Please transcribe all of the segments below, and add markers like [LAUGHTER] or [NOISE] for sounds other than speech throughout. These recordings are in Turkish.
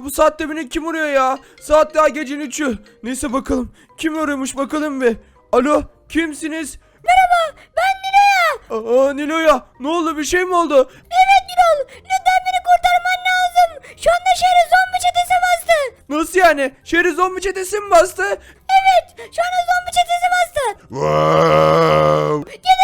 ya bu saatte beni kim arıyor ya? Saat daha gecenin üçü. Neyse bakalım. Kim arıyormuş bakalım bir. Alo kimsiniz? Merhaba ben Nilo'ya. Aa Nilo'ya ne oldu bir şey mi oldu? Evet Nilol lütfen beni kurtarman lazım. Şu anda şehre zombi çetesi bastı. Nasıl yani? Şehri zombi çetesi mi bastı? Evet şu anda zombi çetesi bastı. Wow. Gidin.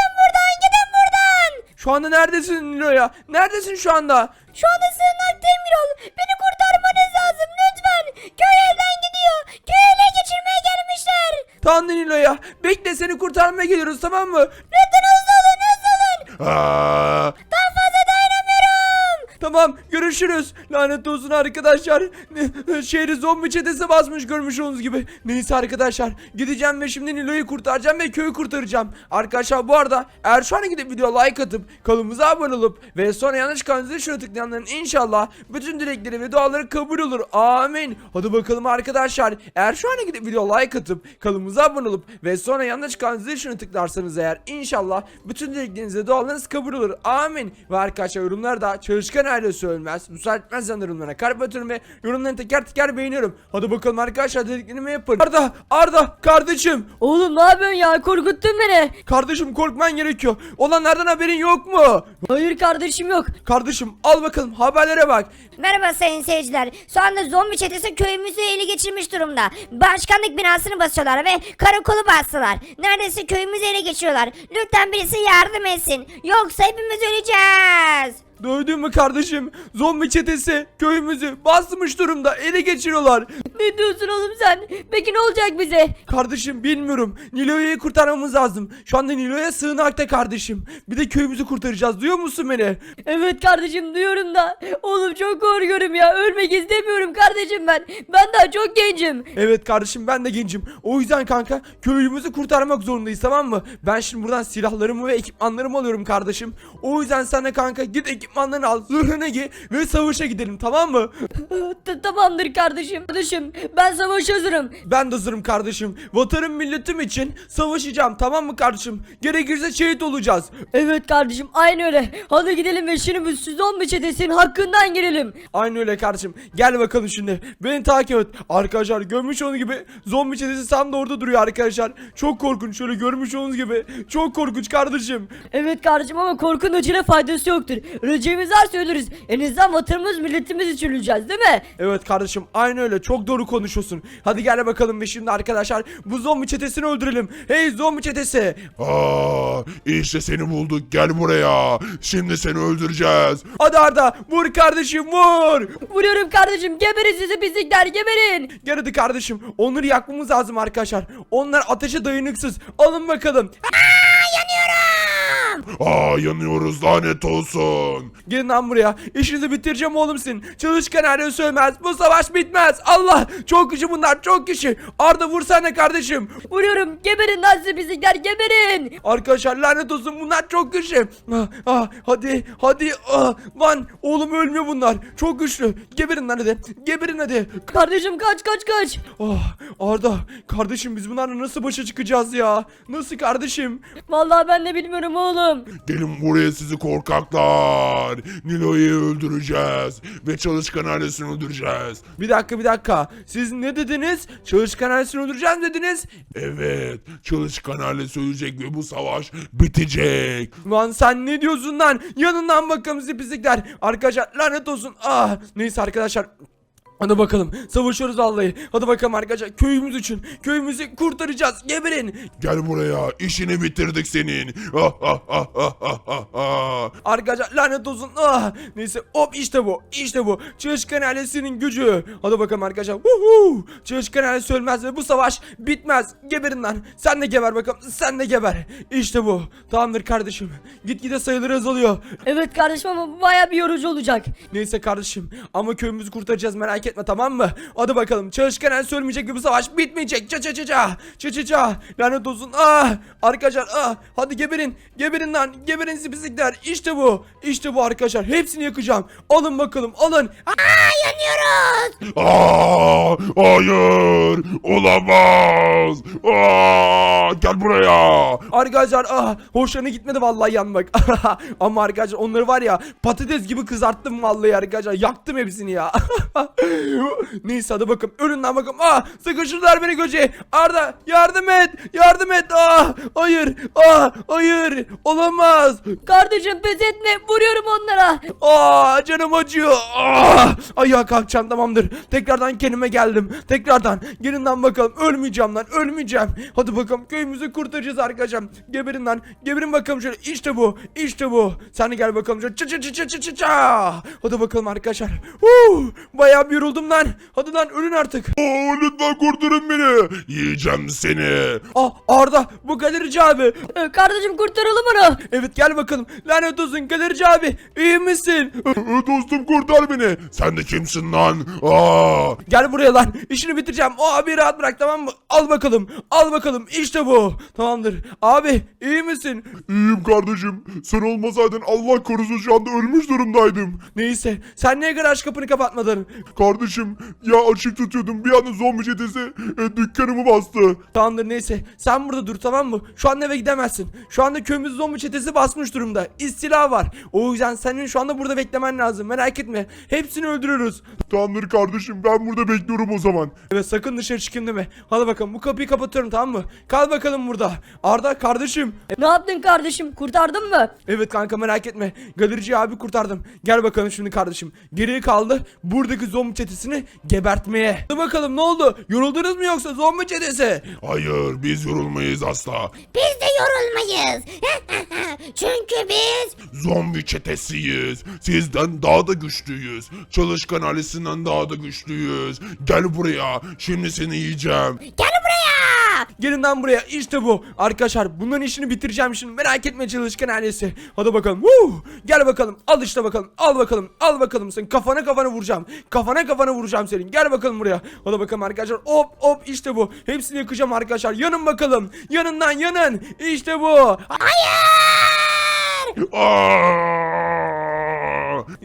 Şu anda neredesin Nilo'ya? Neredesin şu anda? Şu anda sığınaktayım Nilol. Beni kurtarmanız lazım lütfen. Köy elden gidiyor. Köy ele geçirmeye gelmişler. Tamam Nilo'ya. Bekle seni kurtarmaya geliyoruz tamam mı? Lütfen hızlı olun hızlı olun. Aa. Tamam görüşürüz. Lanet olsun arkadaşlar. [LAUGHS] Şehri zombi çetesi basmış görmüş olduğunuz gibi. Neyse arkadaşlar gideceğim ve şimdi Nilo'yu kurtaracağım ve köyü kurtaracağım. Arkadaşlar bu arada eğer şu an gidip video like atıp kanalımıza abone olup ve sonra yanlış kanalınızı şuna tıklayanların inşallah bütün dilekleri ve duaları kabul olur. Amin. Hadi bakalım arkadaşlar. Eğer şu an gidip video like atıp kanalımıza abone olup ve sonra yanlış kanalınızı şuna tıklarsanız eğer inşallah bütün dilekleriniz ve dualarınız kabul olur. Amin. Ve arkadaşlar yorumlarda çalışkan ailesi ölmez. Müsaitmez yorumlarına kalp atıyorum ve yorumlarını teker teker beğeniyorum. Hadi bakalım arkadaşlar dediklerimi yapın. Arda, Arda kardeşim. Oğlum ne yapıyorsun ya korkuttun beni. Kardeşim korkman gerekiyor. Olanlardan haberin yok mu? Hayır kardeşim yok. Kardeşim al bakalım haberlere bak. Merhaba sayın seyirciler. Şu anda zombi çetesi köyümüzü ele geçirmiş durumda. Başkanlık binasını basıyorlar ve karakolu bastılar. Neredeyse köyümüzü ele geçiriyorlar. Lütfen birisi yardım etsin. Yoksa hepimiz öleceğiz. Duydun mu kardeşim? Zombi çetesi köyümüzü basmış durumda. Ele geçiriyorlar. Ne diyorsun oğlum sen? Peki ne olacak bize? Kardeşim bilmiyorum. Nilo'yu kurtarmamız lazım. Şu anda Nilo'ya sığınakta kardeşim. Bir de köyümüzü kurtaracağız. Duyuyor musun beni? Evet kardeşim duyuyorum da. Oğlum çok korkuyorum ya. Ölmek istemiyorum kardeşim ben. Ben daha çok gencim. Evet kardeşim ben de gencim. O yüzden kanka köyümüzü kurtarmak zorundayız tamam mı? Ben şimdi buradan silahlarımı ve ekipmanlarımı alıyorum kardeşim. O yüzden sen de kanka git ekipmanlarını al. Zırhını giy ve savaşa gidelim tamam mı? T- Tamamdır kardeşim. Kardeşim ben savaş hazırım. Ben de hazırım kardeşim. Vatanım milletim için savaşacağım tamam mı kardeşim? Gerekirse şehit olacağız. Evet kardeşim aynı öyle. Hadi gidelim ve şimdi bu zombi çetesinin hakkından girelim. Aynı öyle kardeşim. Gel bakalım şimdi. Beni takip et. Arkadaşlar görmüş olduğunuz gibi zombi çetesi tam da orada duruyor arkadaşlar. Çok korkunç şöyle görmüş olduğunuz gibi. Çok korkunç kardeşim. Evet kardeşim ama korkunun öcüne faydası yoktur. Öleceğimiz varsa ölürüz. En azından vatanımız milletimiz için öleceğiz değil mi? Evet kardeşim aynı öyle çok doğru konuşuyorsun. Hadi gel bakalım ve şimdi arkadaşlar bu zombi çetesini öldürelim. Hey zombi çetesi. aa, işte seni bulduk. Gel buraya. Şimdi seni öldüreceğiz. Hadi Arda vur kardeşim vur. Vuruyorum kardeşim geberin sizi pislikler geberin. Gel hadi kardeşim onları yakmamız lazım arkadaşlar. Onlar ateşe dayanıksız. Alın bakalım. Aa, yanıyoruz lanet olsun. Gelin lan buraya. İşinizi bitireceğim oğlum senin. Çalışkan her sövmez. Bu savaş bitmez. Allah. Çok kişi bunlar çok kişi. Arda vursana kardeşim. Vuruyorum geberin lan sizi pislikler geberin. Arkadaşlar lanet olsun bunlar çok güçlü. Ah, ah, hadi hadi. Ah, lan oğlum ölmüyor bunlar. Çok güçlü. Geberin lan hadi. Geberin hadi. Kardeşim kaç kaç kaç. Ah, Arda kardeşim biz bunlarla nasıl başa çıkacağız ya? Nasıl kardeşim? Vallahi ben de bilmiyorum oğlum. Gelin buraya sizi korkaklar. Nilo'yu öldüreceğiz. Ve çalışkan ailesini öldüreceğiz. Bir dakika bir dakika. Siz ne dediniz? Çalışkan ailesini öldüreceğim dediniz. Evet, çalışkan ailesi ölecek ve bu savaş bitecek. Lan sen ne diyorsun lan? Yanından bakalım sizi pislikler. Arkadaşlar lanet olsun. Ah, neyse arkadaşlar. Hadi bakalım savaşıyoruz vallahi. Hadi bakalım arkadaşlar köyümüz için. Köyümüzü kurtaracağız. Geberin. Gel buraya, işini bitirdik senin. Ah, ah, ah, ah, ah, ah, ah. Arkadaşlar lanet olsun. Ah, neyse hop işte bu. İşte bu. Çalışkan ailesinin gücü. Hadi bakalım arkadaşlar. Woohoo! Çalışkan ailesi ölmez ve bu savaş bitmez. Geberin lan. Sen de geber bakalım. Sen de geber. İşte bu. Tamamdır kardeşim. Gitgide sayıları azalıyor. Evet kardeşim ama baya bir yorucu olacak. Neyse kardeşim ama köyümüzü kurtaracağız merak etme tamam mı? Hadi bakalım çalışkan el söylemeyecek ve bu savaş bitmeyecek. Ça ça ça ça. Ça ça ça. Lanet olsun. Ah! Arkadaşlar ah! Hadi geberin. Geberin lan. Geberin zibizlikler. İşte bu. İşte bu arkadaşlar. Hepsini yakacağım. Alın bakalım alın. Ah! Aa, hayır, olamaz. Aa, gel buraya. Arkadaşlar ah hoşlarına gitmedi vallahi yanmak. [LAUGHS] Ama arkadaşlar onları var ya patates gibi kızarttım vallahi arkadaşlar. Yaktım hepsini ya. [LAUGHS] [LAUGHS] Neyse hadi bakalım ölümden bakalım. Aa sıkıştırdılar beni köşeye. Arda yardım et. Yardım et. Aa hayır. Aa hayır. Olamaz. Kardeşim pes etme vuruyorum onlara. Aa canım acıyor. Aa, ayağa kalkacağım tamamdır. Tekrardan kendime geldim. Tekrardan gelin lan bakalım. Ölmeyeceğim lan ölmeyeceğim. Hadi bakalım köyümüzü kurtaracağız arkadaşlar. Geberin lan. Geberin bakalım şöyle. İşte bu. İşte bu. Sen de gel bakalım şöyle. Çı çı çı çı çı çı. Hadi bakalım arkadaşlar. Huu, bayağı bir yoruldum lan. Hadi lan ölün artık. Oo, lütfen kurtarın beni. Yiyeceğim seni. Ah Arda bu galerici abi. Ee, Kardeşim kurtaralım onu. Evet gel bakalım. Lanet olsun galerici abi. İyi misin? Ee, Dostum kurtar beni. Sen de kimsin lan? Aa, Gel buraya lan. İşini bitireceğim. O abi rahat bırak tamam mı? Al bakalım. Al bakalım. İşte bu. Tamamdır. Abi iyi misin? iyiyim kardeşim. Sen olmasaydın Allah korusun şu anda ölmüş durumdaydım. Neyse. Sen niye garaj kapını kapatmadın? Kardeşim ya açık tutuyordum bir anda zombi çetesi e, dükkanımı bastı. Tamamdır neyse. Sen burada dur tamam mı? Şu an eve gidemezsin. Şu anda köyümüz zombi çetesi basmış durumda. İstila var. O yüzden senin şu anda burada beklemen lazım. Merak etme. Hepsini öldürürüz. Tamamdır kardeşim ben burada bekliyorum o zaman. Evet sakın dışarı çıkın deme. Hadi bakalım bu kapıyı kapatıyorum tamam mı? Kal bakalım burada. Arda kardeşim. Ne yaptın kardeşim kurtardın mı? Evet kanka merak etme. Galerici abi kurtardım. Gel bakalım şimdi kardeşim. Geriye kaldı buradaki zombi çetesini gebertmeye. Hadi bakalım ne oldu? Yoruldunuz mu yoksa zombi çetesi? Hayır biz yorulmayız asla. Biz de yorulmayız. [LAUGHS] Çünkü biz Zombi çetesiyiz. Sizden daha da güçlüyüz. Çalışkan ailesinden daha da güçlüyüz. Gel buraya. Şimdi seni yiyeceğim. gel. Gelin lan buraya işte bu. Arkadaşlar bunların işini bitireceğim şimdi. Merak etme çalışkan ailesi. Hadi bakalım. Woo! Gel bakalım. Al işte bakalım. Al bakalım. Al bakalım sen. Kafana kafana vuracağım. Kafana kafana vuracağım senin. Gel bakalım buraya. Hadi bakalım arkadaşlar. Hop hop işte bu. Hepsini yakacağım arkadaşlar. Yanın bakalım. Yanından yanın. İşte bu. Aa!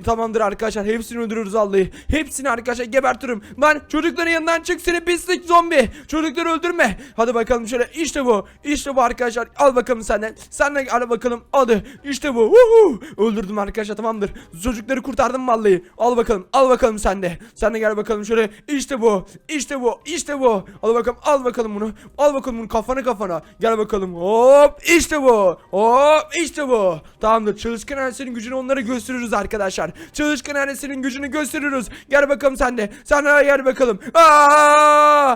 Tamamdır arkadaşlar hepsini öldürürüz Allah'ı. Hepsini arkadaşlar gebertirim. Lan çocukların yanından çık seni pislik zombi. Çocukları öldürme. Hadi bakalım şöyle işte bu. İşte bu arkadaşlar. Al bakalım senden. Sen de al bakalım. Hadi. İşte bu. Uhu. Öldürdüm arkadaşlar tamamdır. Çocukları kurtardım vallahi. Al bakalım. Al bakalım sen de. Sen de gel bakalım şöyle. İşte bu. İşte bu. İşte bu. Al bakalım. Al bakalım bunu. Al bakalım bunu kafana kafana. Gel bakalım. Hop. İşte bu. Hop. İşte bu. Tamamdır. Çalışkan ailesinin gücünü onlara gösteririz arkadaşlar. Çalışkan ailesinin gücünü gösteririz. Gel bakalım sen de. De gel bakalım. Aa!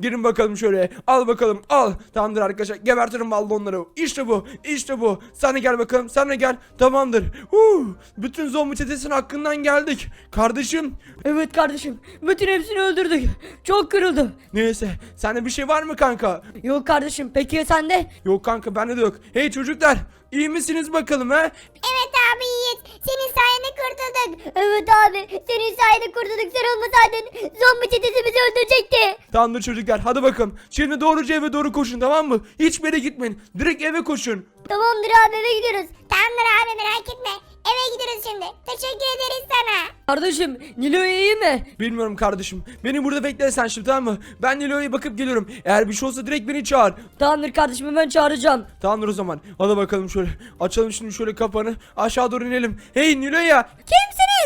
Girin bakalım şöyle. Al bakalım. Al. Tamamdır arkadaşlar. Gebertirim vallahi onları. İşte bu. İşte bu. Sen de gel bakalım. Sen de gel. Tamamdır. Huu. Bütün zombi çetesinin hakkından geldik. Kardeşim. Evet kardeşim bütün hepsini öldürdük. Çok kırıldı. Neyse. Sende bir şey var mı kanka? Yok kardeşim peki ya sende? Yok kanka bende de yok. Hey çocuklar. iyi misiniz bakalım ha? Evet abi Yiğit. Senin sayende kurtulduk. Evet abi. Senin sayende kurtulduk. Sen olmasaydın zombi çetesi bizi öldürecekti. Tamamdır çocuklar. Hadi bakalım. Şimdi doğruca eve doğru koşun tamam mı? Hiçbir yere gitmeyin. Direkt eve koşun. Tamamdır abi eve gidiyoruz. Tamamdır abi merak etme. Eve gidiyoruz şimdi. Teşekkür ederiz sana. Kardeşim Nilo iyi mi? Bilmiyorum kardeşim. Beni burada bekle sen şimdi tamam mı? Ben Nilo'ya bakıp geliyorum. Eğer bir şey olsa direkt beni çağır. Tamamdır kardeşim hemen çağıracağım. Tamamdır o zaman. Hadi bakalım şöyle. Açalım şimdi şöyle kapanı. Aşağı doğru inelim. Hey Nilo'ya.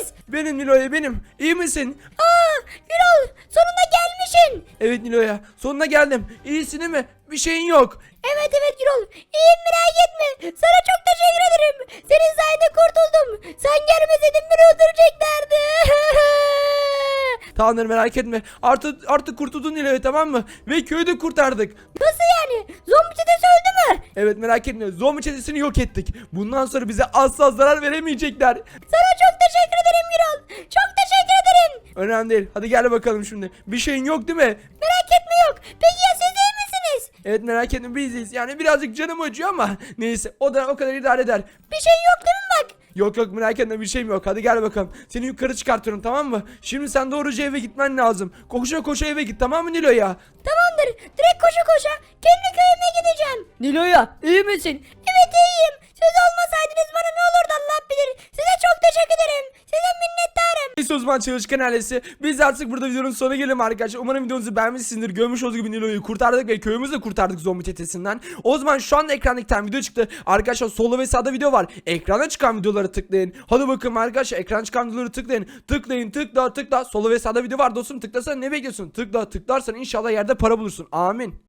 Kimsiniz? Benim Nilo'ya benim. İyi misin? Aa Gürol sonunda gelmişsin. Evet Nilo'ya. Sonuna geldim. İyisin değil mi? Bir şeyin yok. Evet evet Gürol iyiyim merak etme. Sana çok teşekkür ederim. Senin sayende kurtuldum. Sen gelmeseydin beni öldüreceklerdi. [LAUGHS] Tamamdır merak etme. Artık artık kurtuldun Nilo'ya tamam mı? Ve köyü de kurtardık. Nasıl yani? Zombi çetesi öldü mü? Evet merak etme. Zombi çetesini yok ettik. Bundan sonra bize asla zarar veremeyecekler. Sana çok teşekkür ederim Gürol. Çok teşekkür ederim. Önemli değil. Hadi gel bakalım şimdi. Bir şeyin yok değil mi? Merak etme yok. Peki ya siz iyi misiniz? Evet merak etme biziz. Yani birazcık canım acıyor ama neyse o da o kadar idare eder. Bir şey yok değil mi bak? Yok yok merak etme bir şeyim yok. Hadi gel bakalım. Seni yukarı çıkartıyorum tamam mı? Şimdi sen doğruca eve gitmen lazım. Koşa koşa eve git tamam mı Nilo'ya? Tamamdır. Direkt koşa koşa kendi köyüme gideceğim. Nilo'ya iyi misin? Evet iyiyim. Siz olmasaydınız bana ne olurdu Allah bilir. Size çok teşekkür ederim. Size minnettarım. Neyse o zaman çalışkan ailesi. Biz artık burada videonun sonuna gelelim arkadaşlar. Umarım videomuzu beğenmişsinizdir. Görmüş olduğunuz gibi Nilo'yu kurtardık ve köyümüzü de kurtardık zombi çetesinden. O zaman şu anda ekranda iki tane video çıktı. Arkadaşlar solda ve sağda video var. Ekrana çıkan videoları tıklayın. Hadi bakın arkadaşlar ekrana çıkan videoları tıklayın. Tıklayın tıkla tıkla. Solda ve sağda video var dostum. Tıklasana ne bekliyorsun? Tıkla tıklarsan inşallah yerde para bulursun. Amin.